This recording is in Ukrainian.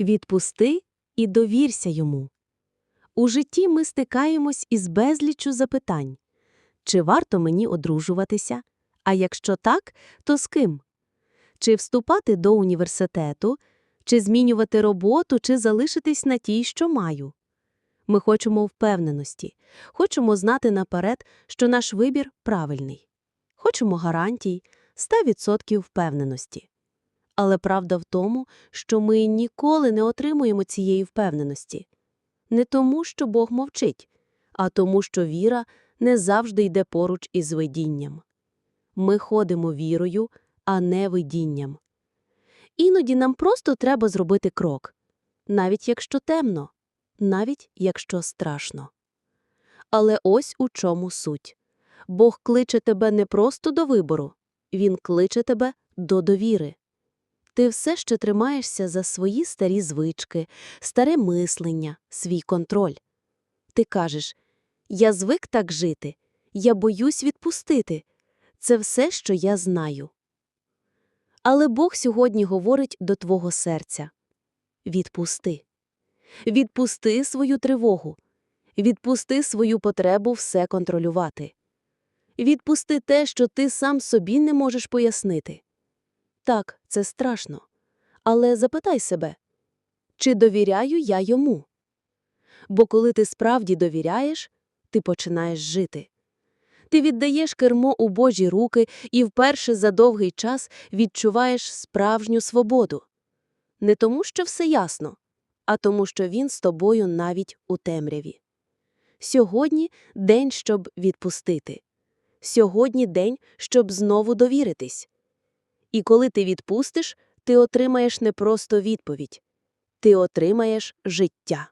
Відпусти і довірся йому. У житті ми стикаємось із безліччю запитань. Чи варто мені одружуватися? А якщо так, то з ким? Чи вступати до університету, чи змінювати роботу, чи залишитись на тій, що маю? Ми хочемо впевненості, хочемо знати наперед, що наш вибір правильний. Хочемо гарантій, 100% впевненості. Але правда в тому, що ми ніколи не отримуємо цієї впевненості. Не тому, що Бог мовчить, а тому, що віра не завжди йде поруч із видінням. Ми ходимо вірою, а не видінням. Іноді нам просто треба зробити крок, навіть якщо темно, навіть якщо страшно. Але ось у чому суть. Бог кличе тебе не просто до вибору, Він кличе тебе до довіри. Ти все ще тримаєшся за свої старі звички, старе мислення, свій контроль. Ти кажеш «Я звик так жити, я боюсь відпустити. Це все, що я знаю». Але Бог сьогодні говорить до твого серця «Відпусти». Відпусти свою тривогу. Відпусти свою потребу все контролювати. Відпусти те, що ти сам собі не можеш пояснити. Так, це страшно. Але запитай себе, чи довіряю я йому? Бо коли ти справді довіряєш, ти починаєш жити. Ти віддаєш кермо у Божі руки і вперше за довгий час відчуваєш справжню свободу. Не тому, що все ясно, а тому, що він з тобою навіть у темряві. Сьогодні день, щоб відпустити. Сьогодні день, щоб знову довіритись. І коли ти відпустиш, ти отримаєш не просто відповідь, ти отримаєш життя.